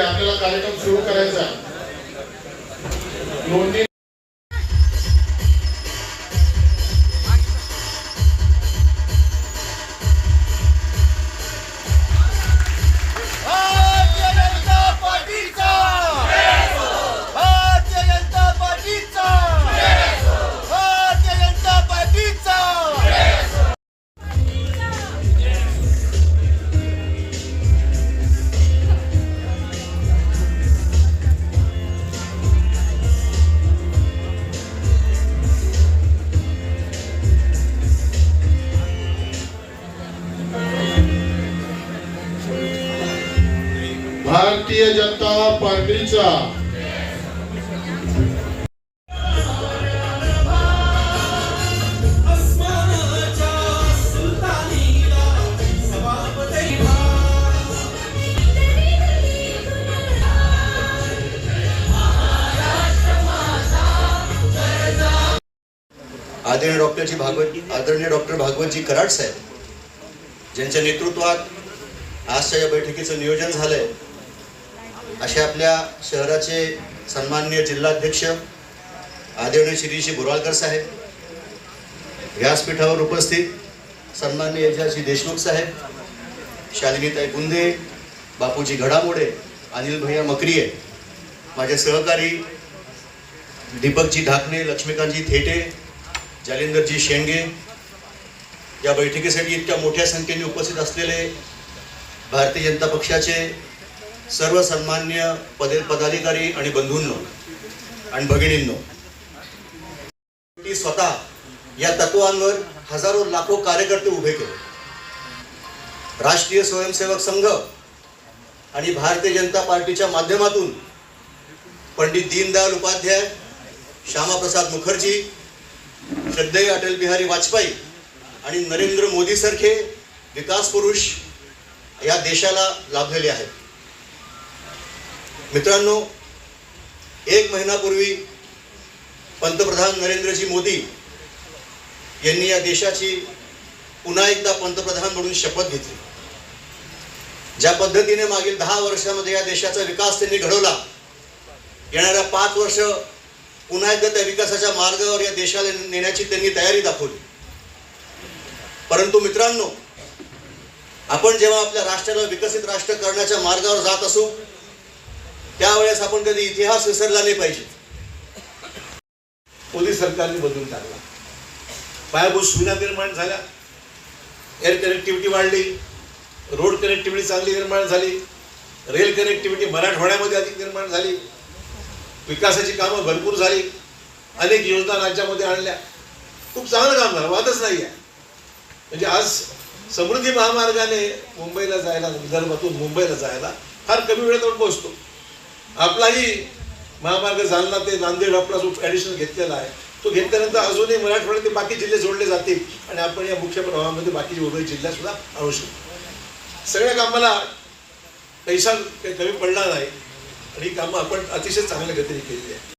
आपल्याला कार्यक्रम सुरू करायचा नोंदणी भारतीय जनता पार्टीचा. आदरणीय डॉक्टरजी भागवत आदरणीय डॉक्टर भागवतजी कराड साहेब ज्यांच्या नेतृत्वात आजच्या या बैठकीचं नियोजन झालंय अशा आपल्या शहराचे सन्माननीय जिल्हाध्यक्ष आदरणीय श्री बोराळकर साहेब व्यासपीठावर उपस्थित सन्माननीय यजाजी देशमुख साहेब शालिनीताई गुंदे बापूजी घडामोडे अनिल भैया मकरिये माझे सहकारी दीपकजी ढाकणे लक्ष्मीकांतजी थेटे जालिंदरजी शेंगे या बैठकीसाठी इतक्या मोठ्या संख्येने उपस्थित असलेले भारतीय जनता पक्षाचे सर्व सन्मान्य पदे पदाधिकारी आणि बंधूंनो आणि भगिनींनो ती स्वतः या तत्वांवर हजारो लाखो कार्यकर्ते उभे केले. राष्ट्रीय स्वयंसेवक संघ आणि भारतीय जनता पार्टीच्या माध्यमातून पंडित दीनदयाल उपाध्याय श्यामाप्रसाद मुखर्जी श्रद्धेय अटल बिहारी वाजपेयी आणि नरेंद्र मोदी सारखे विकास पुरुष या देशाला लाभलेले आहेत. मित्रांनो एक महिनापूर्वी पंतप्रधान नरेंद्रजी मोदी यांनी या देशाची पुन्हा एकदा पंतप्रधान म्हणून शपथ घेतली. ज्या पद्धतीने मागील दहा वर्षामध्ये या देशाचा विकास त्यांनी घडवला येणाऱ्या पाच वर्ष पुन्हा एकदा त्या विकासाच्या मार्गावर या देशाला नेण्याची त्यांनी तयारी दाखवली. परंतु मित्रांनो आपण जेव्हा आपल्या राष्ट्राला विकसित राष्ट्र करण्याच्या मार्गावर जात असू त्यावेळेस आपण कधी इतिहास विसरला नाही पाहिजे. पोलीस सरकारने बदलून टाकला. पायाभूत सुविधा निर्माण झाल्या. एअर कनेक्टिव्हिटी वाढली. रोड कनेक्टिव्हिटी चांगली निर्माण झाली. रेल कनेक्टिव्हिटी मराठवाड्यामध्ये अधिक निर्माण झाली. विकासाची कामं भरपूर झाली. अनेक योजना राज्यामध्ये आणल्या. खूप चांगलं काम झालं. वादच नाही आहे म्हणजे आज समृद्धी महामार्गाने मुंबईला जायला विदर्भातून मुंबईला जायला फार कमी वेळेत आपण पोहोचतो. आपलाही महामार्ग जालना ते नांदेड आपला जो ॲडिशन घेतलेला आहे. तो घेतल्यानंतर अजूनही मराठवाड्यात बाकी जिल्हे जोडले जातील आणि आपण या मुख्य प्रवाहामध्ये बाकी उर्वरित जिल्ह्यासुद्धा आणू शकतो. सगळ्या कामाला पैसा काही कमी पडणार नाही. आणि ही कामं आपण अतिशय चांगल्या गतीने केलेली आहे